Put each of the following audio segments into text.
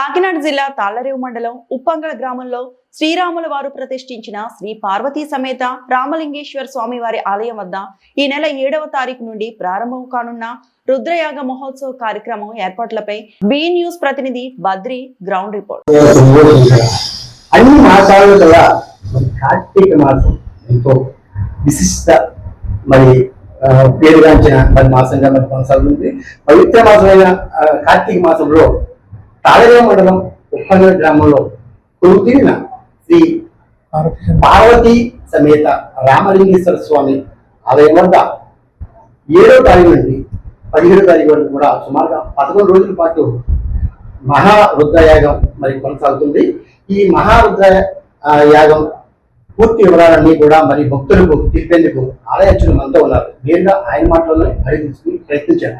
కాకినాడ జిల్లా తాళ్ళరేవు మండలం ఉప్పంగళ గ్రామంలో శ్రీరాముల వారు ప్రతిష్ఠించిన శ్రీ పార్వతీ సమేత రామలింగేశ్వర స్వామి వారి ఆలయం వద్ద ఈ నెల ఏడవ తారీఖు నుండి ప్రారంభం కానున్న రుద్రయాగ మహోత్సవ కార్యక్రమం ఏర్పాట్లపై బి న్యూస్ ప్రతినిధి బద్రి గ్రౌండ్ రిపోర్ట్. అన్ని మాసాలు కార్తీక మాసం ఎంతో విశిష్ట మరి పేరుగాంచిన మరి మాసంగా మరి కొనసాగుతుంది. పవిత్ర మాసమైన కార్తీక మాసంలో తాళరేవ మండలం ఉప్పంగ గ్రామంలో కొలుతీరిన శ్రీ పార్వతీ సమేత రామలింగేశ్వర స్వామి ఆలయం వద్ద ఏడో తారీఖు నుండి పదిహేడో తారీఖు వరకు కూడా సుమారుగా పదకొండు రోజుల పాటు మహా రుద్రయాగం మరి కొనసాగుతుంది. ఈ మహా రుద్ర యాగం పూర్తి వివరాలన్నీ కూడా మరి భక్తులకు తిప్పేందుకు ఆలయచులు మనతో ఉన్నారు. నేరుగా ఆయన మాటలను అడిగి తీసుకుని ప్రయత్నించారు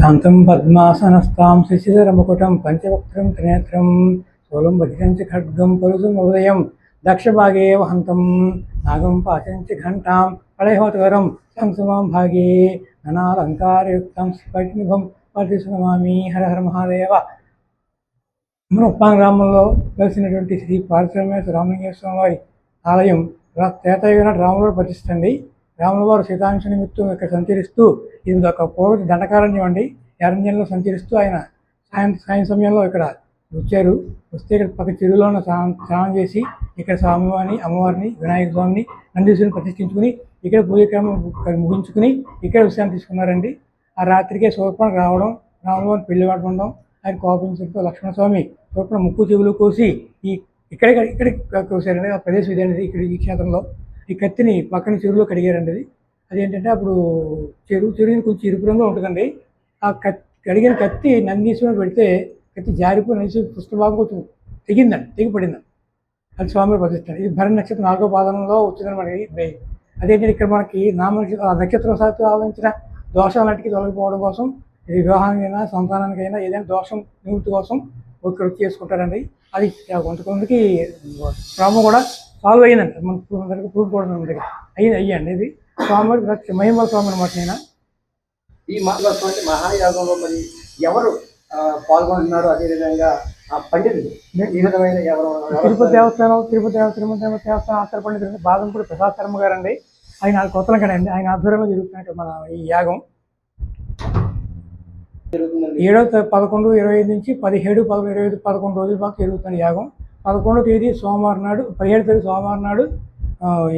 శాంతం పద్మాసనస్తాం శశిధరముకుటం పంచవక్రం త్రినేత్రం స్థూలం భజితం ఖడ్గం పరుసం ఉదయం దక్షభాగే వహంతం నాగం పాచం ఘంటాం పళయహోతకరం సంసమాం భాగే ననాలంకారయుక్తం స్ఫటినిభం పరిశునమామి హర హర మహాదేవ మన గ్రామంలో కలిసినటువంటి శ్రీ పారిశ్రామేశ్వర రామలింగేశ్వరం వారి ఆలయం రా- త్రేతాయుగ ప్రతిష్టండి. రాముల వారు సీతాంశ నిమిత్తం ఇక్కడ సంచరిస్తూ ఇది ఒక పూర్వ దండకారణ్యం అండి. అరణ్యంలో సంచరిస్తూ ఆయన సాయం సాయం సమయంలో ఇక్కడ వచ్చారు. వస్తే ఇక్కడ పక్క చెరువులో స్నానం స్నానం చేసి ఇక్కడ స్వామివారిని అమ్మవారిని వినాయక స్వామిని నందీశ్వరిని ప్రతిష్ఠించుకుని ఇక్కడ పూజక్రమం ముగించుకుని ఇక్కడ విశ్రాంతి తీసుకున్నారండి. ఆ రాత్రికే శూర్పణకు రావడం రాములవారిని పెళ్ళి ఉండడం ఆయన కోపించడంతో లక్ష్మణస్వామి శూర్పణ ముక్కు చెవులు కోసి ఈ ఇక్కడే ఇక్కడ కోసారండి. ఆ ప్రదేశం ఇదేంటి ఇక్కడ ఈ క్షేత్రంలో. ఈ కత్తిని పక్కన చెరువులో కడిగారండి అది. అదేంటంటే అప్పుడు చెరువు చెరువుని కొంచెం ఇరుపు రంగులో ఉంటుందండి. ఆ కత్తి కడిగిన కత్తి నందీశ్వరం పెడితే కత్తి జారిపోయి నందీశ్వరం పుష్పభాగం కొంచెం తెగిందండి తెగిపడిందండి. అది స్వామి ప్రతిష్ట ఇది భరణ నక్షత్రం నాలుగో పాదంలో వచ్చిందని మనకి బ్రెయిన్ అదేంటంటే ఇక్కడ మనకి నామ నక్షత్రం ఆ నక్షత్రం దోషాలు ఆవరించిన దోషాలన్నిటికీ తొలగిపోవడం కోసం ఇది వివాహానికైనా సంతానానికైనా ఏదైనా దోషం నివృత్తి కోసం ఇక్కడ చేసుకుంటారండి. అది కొంతమందికి ప్రాబ్లం కూడా సాల్వ్ అయ్యిందండి మన దగ్గర ప్రూఫ్ కూడా ఉంది దగ్గర. అయ్యింది అయ్యండి ఇది. స్వామి మహిమ స్వామి అనమాట నేను? ఈ మహాత్మ మహాయాగంలో మరి ఎవరు పాల్గొంటున్నారు? అదేవిధంగా ఆ పండితులు. ఈ విధమైన ఎవరు తిరుపతి దేవస్థానం తిరుపతి తిరుమల దేవ దేవస్థానం ఆస్థాన పండితులు బాదంపూడి ప్రసాద్ శర్మ గారు అండి ఆయన కొత్తల కడండి ఆయన ఆధ్వర్యంలో జరుగుతున్నట్టు మన ఈ యాగం. ఏడో పదకొండు ఇరవై ఐదు నుంచి పదిహేడు పదకొండు ఇరవై ఐదు పదకొండు రోజుల పాటు జరుగుతున్న యాగం. పదకొండో తేదీ సోమవారం నాడు పదిహేడు తేదీ సోమవారం నాడు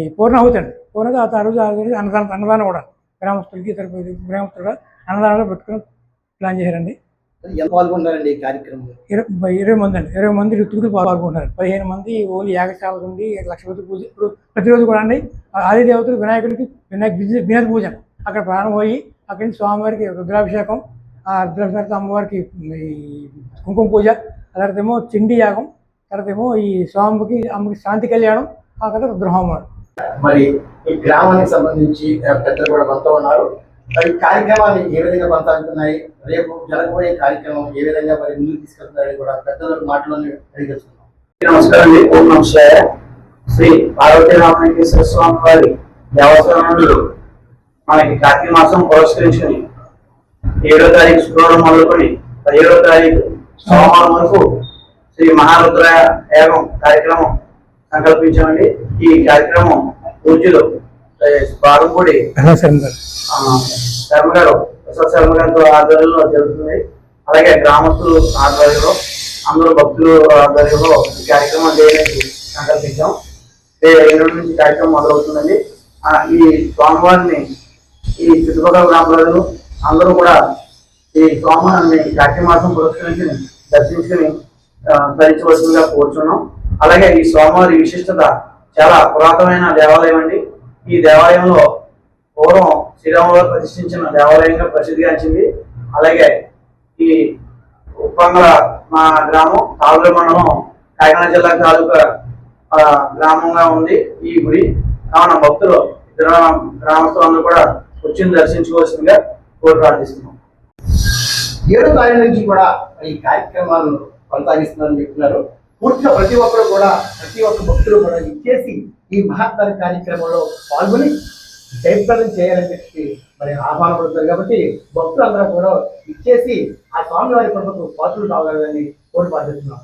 ఈ పూర్ణాహుతి అండి పూర్ణాహుతి ఆ రోజు ఆ రోజు అన్నదానం అన్నదానం కూడా. గ్రామస్తులకి ఇతర గ్రామస్తులు కూడా అన్నదానాలు పెట్టుకుని ప్లాన్ చేశారండి. ఈ కార్యక్రమంలో? ఇరవై ఇరవై మంది అండి. ఇరవై మంది ఋతువులు పాల్గొంటున్నారు. పదిహేను మంది ఓన్లీ యాగశాల నుండి లక్షపతి పూజ ఇప్పుడు ప్రతిరోజు కూడా అండి. ఆది దేవతలు వినాయకుడికి వినాయక వినాయక పూజ. అక్కడ ప్రారంభమయ్యి అక్కడి నుంచి స్వామివారికి రుద్రాభిషేకం ఆ రుద్రాభిషేకం అమ్మవారికి ఈ కుంకుమ పూజ ఏమో చిండి యాగం తర్వాత ఏమో ఈ స్వామికి అమ్మకి శాంతి కళ్యాణం ఆ తర్వాత రుద్రహోమం మరి ఈ గ్రామానికి సంబంధించి పెద్దలు కూడా మనతో ఉన్నారు. మరి ఈ కార్యక్రమాన్ని ఏ విధంగా కొనసాగుతున్నాయి? రేపు జరగబోయే కార్యక్రమం ఏ విధంగా మరి ముందుకు తీసుకెళ్తున్నారని కూడా పెద్దల మాటలను అడిగి తెలుసుకుందాం నమస్కారం అండి. ఓం నమస్కార శ్రీ పార్వతీ రామలింగేశ్వర స్వామి వారి దేవస్థానంలో మనకి కార్తీక మాసం పురస్కరించుకుని ఏడో తారీఖు శుక్రవారం మొదలుకొని పదిహేడో తారీఖు సోమవారం వరకు శ్రీ మహారుద్ర యాగం కార్యక్రమం సంకల్పించామండి. ఈ కార్యక్రమం పూజ్యులు బారంపూడి శర్మ గారు. ఆ, శర్మ గారు ప్రసాద్ శర్మ గారితో ఆధ్వర్యంలో జరుగుతుంది. అలాగే గ్రామస్తులు ఆధ్వర్యంలో అందరూ భక్తులు ఆధ్వర్యంలో ఈ కార్యక్రమం చేయడానికి సంకల్పించాం. ఎల్లుండి నుంచి కార్యక్రమం మొదలవుతుందండి. ఈ స్వామివారిని ఈ చుట్టుపక్కల గ్రామ ప్రజలు అందరూ కూడా ఈ స్వామివారిని కార్తీక మాసం పురస్కరించి దర్శించుకుని ధరించవలసిందిగా కోరుచున్నాం. అలాగే ఈ స్వామివారి విశిష్టత చాలా పురాతనమైన దేవాలయం అండి. ఈ దేవాలయంలో పూర్వం శ్రీరాములు ప్రతిష్ఠించిన దేవాలయంగా ప్రసిద్ధిగాంచింది అలాగే ఈ ఉప్పంగల మా గ్రామం తాళ్ళూరు మండలం కాకినాడ జిల్లా తాలూకా ఆ, గ్రామంగా ఉంది ఈ గుడి. కావున భక్తులు ఇతర గ్రామస్తులందరూ కూడా వచ్చి దర్శించుకోవాల్సిందిగా కోరి ప్రార్థిస్తున్నాం. ఏడు తారీఖు నుంచి కూడా ఈ కార్యక్రమాలను కొనసాగిస్తున్నారని చెప్తున్నారు. పూర్తిగా ప్రతి ఒక్కరు కూడా ప్రతి ఒక్క భక్తులు కూడా ఇచ్చేసి ఈ మహత్తర కార్యక్రమంలో పాల్గొని జయప్రదం చేయాలని చెప్పి మరి ఆహ్వానపడుతారు కాబట్టి భక్తులందరూ కూడా ఇచ్చేసి ఆ స్వామివారి వారి పాత్రలు కావాలని కోరి పద్ధతిలో